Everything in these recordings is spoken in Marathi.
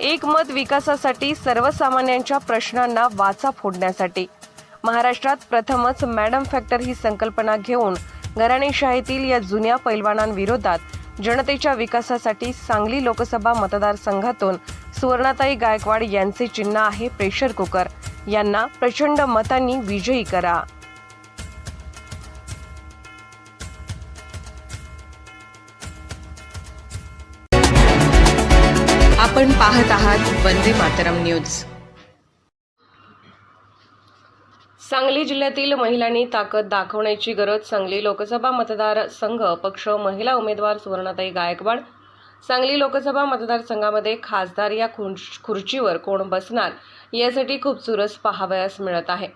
एकमत विकासासाठी सर्वसामान्यांच्या प्रश्नांना वाचा फोडण्यासाठी. महाराष्ट्रात प्रथमच मॅडम फॅक्टर ही संकल्पना घेऊन घराणेशाहीतील या जुन्या पैलवानांविरोधात जनतेच्या विकासासाठी सांगली लोकसभा मतदारसंघातून सुवर्णाताई गायकवाड यांचे चिन्ह आहे प्रेशर कुकर. यांना प्रचंड मतांनी विजयी करा. आपण पाहत आहात वंदे मातरम न्यूज. सांगली जिल्ह्यातील महिलांनी ताकद दाखवण्याची गरज सांगली लोकसभा मतदारसंघ पक्ष महिला उमेदवार सुवर्णाताई गायकवाड. सांगली लोकसभा मतदारसंघामध्ये खासदार या खुर्चीवर कोण बसणार यासाठी खूप चुरस पाहावयास मिळत आहे.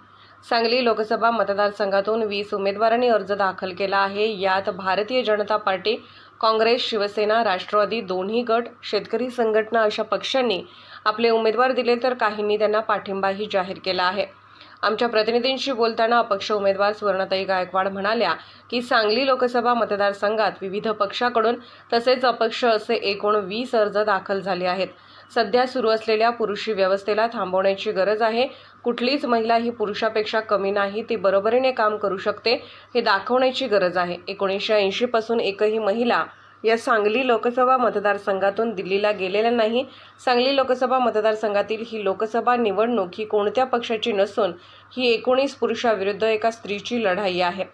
सांगली लोकसभा मतदारसंघातून वीस उमेदवारांनी अर्ज दाखल केला आहे. यात भारतीय जनता पार्टी काँग्रेस शिवसेना राष्ट्रवादी दोन्ही गट शेतकरी संघटना अशा पक्षांनी आपले उमेदवार दिले तर काहींनी त्यांना पाठिंबाही जाहीर केला आहे. आमच्या प्रतिनिधींशी बोलताना अपक्ष उमेदवार सुवर्णताई गायकवाड म्हणाल्या की सांगली लोकसभा मतदारसंघात विविध पक्षाकडून तसेच अपक्ष असे एकूण वीस अर्ज दाखल झाले आहेत. सध्या सुरू असलेल्या पुरुषी व्यवस्थेला थांबवण्याची गरज आहे. कुठलीच महिला ही पुरुषापेक्षा कमी नाही ती बरोबरीने काम करू शकते हे दाखवण्याची गरज आहे. एकोणीसशे ऐंशीपासून एकही महिला या सांगली लोकसभा मतदारसंघातून दिल्लीला गेलेल्या नाही. सांगली लोकसभा मतदारसंघातील ही लोकसभा निवडणूक ही कोणत्या पक्षाची नसून ही एकोणीस पुरुषाविरुद्ध एका स्त्रीची लढाई आहे.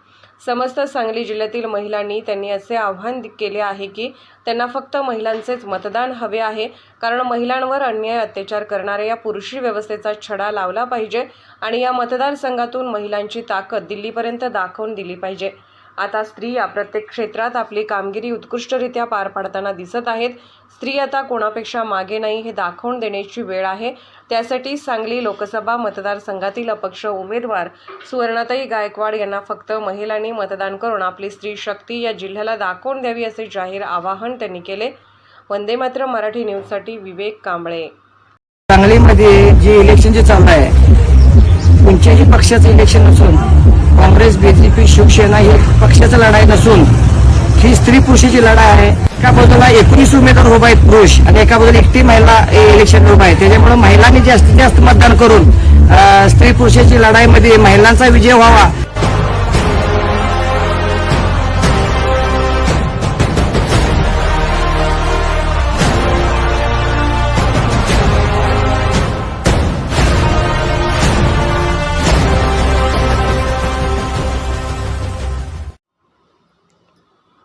समस्त सांगली जिल्ह्यातील महिलांनी त्यांनी असे आव्हान केले आहे की त्यांना फक्त महिलांचेच मतदान हवे आहे. कारण महिलांवर अन्याय अत्याचार करणाऱ्या या पुरुषी व्यवस्थेचा छडा लावला पाहिजे आणि या मतदारसंघातून महिलांची ताकद दिल्लीपर्यंत दाखवून दिली पाहिजे. आता स्त्रिया प्रत्येक क्षेत्रात आपली कामगिरी उत्कृष्टरित्या पार पाडताना दिसत आहेत. स्त्री आता कोणापेक्षा मागे नाही हे दाखवून देण्याची वेळ आहे. त्यासाठी सांगली लोकसभा मतदारसंघातील अपक्ष उमेदवार सुवर्णाताई गायकवाड यांना फक्त महिलांनी मतदान करून आपली स्त्री शक्ती या जिल्ह्याला दाखवून द्यावी असे जाहीर आवाहन त्यांनी केले. वंदे मात्र मराठी न्यूजसाठी विवेक कांबळे. सांगलीमध्ये जे इलेक्शन जे चालू आहे कोणत्याही पक्षाचं इलेक्शन नसून काँग्रेस बीजेपी शिवसेना हे पक्षाचं लढाई नसून ही स्त्री पुरुषाची लढाई आहे. एका बाजूला एकोणीस उमेदवार उभा आहेत पुरुष आणि एका बाजूला एकटी महिला इलेक्शन उभा आहे. त्याच्यामुळे महिलांनी जास्तीत जास्त मतदान करून स्त्री पुरुषाची लढाईमध्ये महिलांचा विजय व्हावा